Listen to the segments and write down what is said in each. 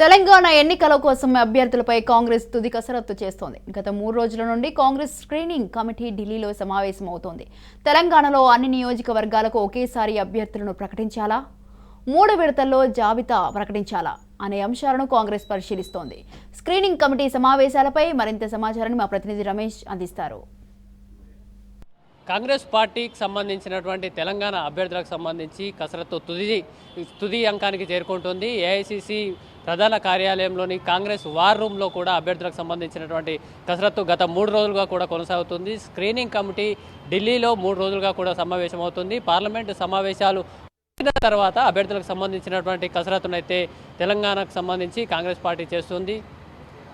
తెలంగాణ ఎన్నికల కోసం అభ్యర్థులపై కాంగ్రెస్ తుది కసరత్తు చేస్తోంది. గత మూడు రోజుల నుండి కాంగ్రెస్ స్క్రీనింగ్ కమిటీ ఢిల్లీలో సమావేశమవుతోంది. తెలంగాణలో అన్ని నియోజకవర్గాలకు ఒకేసారి అభ్యర్థులను ప్రకటించాలా? మూడు విడతల్లో జాబితా ప్రకటించాలా? అనే అంశాలను కాంగ్రెస్ పరిశీలిస్తోంది. స్క్రీనింగ్ కమిటీ సమావేశాలపై మరింత సమాచారాన్ని మా ప్రతినిధి రమేష్ అందిస్తారు. కాంగ్రెస్ పార్టీకి సంబంధించినటువంటి తెలంగాణ అభ్యర్థులకు సంబంధించి కసరత్తు తుది తుది అంకానికి చేరుకుంటుంది. ఏఐసిసి ప్రధాన కార్యాలయంలోని కాంగ్రెస్ వార్ రూమ్లో కూడా అభ్యర్థులకు సంబంధించినటువంటి కసరత్తు గత మూడు రోజులుగా కూడా కొనసాగుతుంది. స్క్రీనింగ్ కమిటీ ఢిల్లీలో మూడు రోజులుగా కూడా సమావేశమవుతుంది. పార్లమెంటు సమావేశాలు వచ్చిన తర్వాత అభ్యర్థులకు సంబంధించినటువంటి కసరత్తునైతే తెలంగాణకు సంబంధించి కాంగ్రెస్ పార్టీ చేస్తుంది.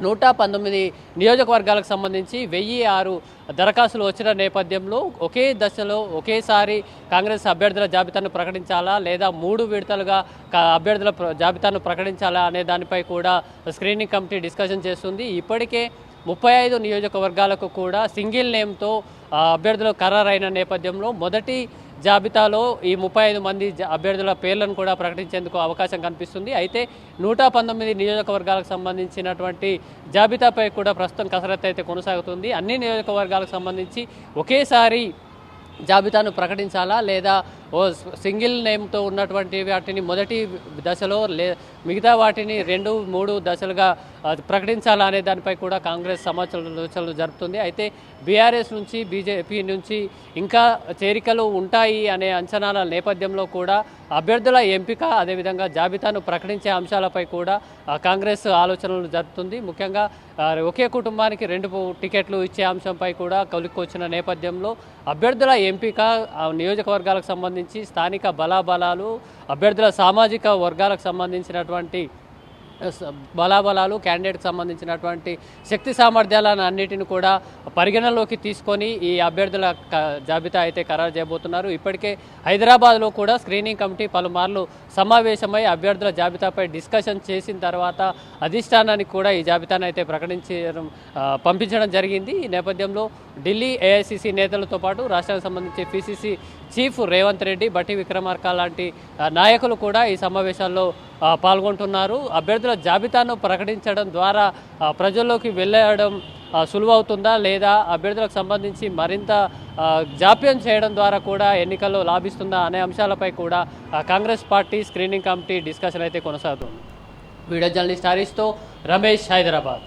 నూట పంతొమ్మిది నియోజకవర్గాలకు సంబంధించి వెయ్యి ఆరు దరఖాస్తులు వచ్చిన నేపథ్యంలో ఒకే దశలో ఒకేసారి కాంగ్రెస్ అభ్యర్థుల జాబితాను ప్రకటించాలా లేదా మూడు విడతలుగా అభ్యర్థుల జాబితాను ప్రకటించాలా అనే దానిపై కూడా స్క్రీనింగ్ కమిటీ డిస్కషన్ చేస్తుంది. ఇప్పటికే ముప్పై ఐదు నియోజకవర్గాలకు కూడా సింగిల్ నేమ్తో అభ్యర్థులు ఖరారైన నేపథ్యంలో మొదటి జాబితాలో ఈ ముప్పై ఐదు మంది జ- అభ్యర్థుల పేర్లను కూడా ప్రకటించేందుకు అవకాశం కనిపిస్తుంది. అయితే నూట పంతొమ్మిది నియోజకవర్గాలకు సంబంధించినటువంటి జాబితాపై కూడా ప్రస్తుతం కసరత్తు అయితే కొనసాగుతుంది. అన్ని నియోజకవర్గాలకు సంబంధించి ఒకేసారి జాబితాను ప్రకటించాలా లేదా ఓ సింగిల్ నేమ్తో ఉన్నటువంటి వాటిని మొదటి దశలో లే మిగతా వాటిని రెండు మూడు దశలుగా ప్రకటించాలా అనే దానిపై కూడా కాంగ్రెస్ సమాలోచనలు జరుపుతుంది. అయితే బీఆర్ఎస్ నుంచి బీజేపీ నుంచి ఇంకా చేరికలు ఉంటాయి అనే అంచనాల నేపథ్యంలో కూడా అభ్యర్థుల ఎంపిక అదేవిధంగా జాబితాను ప్రకటించే అంశాలపై కూడా కాంగ్రెస్ ఆలోచనలు జరుపుతుంది. ముఖ్యంగా ఒకే కుటుంబానికి రెండు టికెట్లు ఇచ్చే అంశంపై కూడా కొలిక్కొచ్చిన నేపథ్యంలో అభ్యర్థుల ఎంపిక నియోజకవర్గాలకు సంబంధించి స్థానిక బలాబలాలు అభ్యర్థుల సామాజిక వర్గాలకు సంబంధించినటువంటి బలాబలాలు క్యాండిడేట్కి సంబంధించినటువంటి శక్తి సామర్థ్యాలను అన్నిటిని కూడా పరిగణలోకి తీసుకొని ఈ అభ్యర్థుల క- జాబితా అయితే ఖరారు చేయబోతున్నారు. ఇప్పటికే హైదరాబాద్లో కూడా స్క్రీనింగ్ కమిటీ పలుమార్లు సమావేశమై అభ్యర్థుల జాబితాపై డిస్కషన్ చేసిన తర్వాత అధిష్టానానికి కూడా ఈ జాబితాను అయితే ప్రకటించడం పంపించడం జరిగింది. ఈ నేపథ్యంలో ఢిల్లీ ఏఐసిసి నేతలతో పాటు రాష్ట్రానికి సంబంధించి పిసిసి చీఫ్ రేవంత్ రెడ్డి బట్టి విక్రమార్క లాంటి నాయకులు కూడా ఈ సమావేశాల్లో పాల్గొంటున్నారు. అభ్యర్థుల జాబితాను ప్రకటించడం ద్వారా ప్రజల్లోకి వెళ్ళడం సులువవుతుందా లేదా? అభ్యర్థులకు సంబంధించి మరింత జాప్యం చేయడం ద్వారా కూడా ఎన్నికల్లో లాభిస్తుందా అనే అంశాలపై కూడా Congress party screening committee discussion అయితే కొనసాగుతుంది. వీడియో జర్నలిస్ట్ హరీష్తో రమేష్ హైదరాబాద్.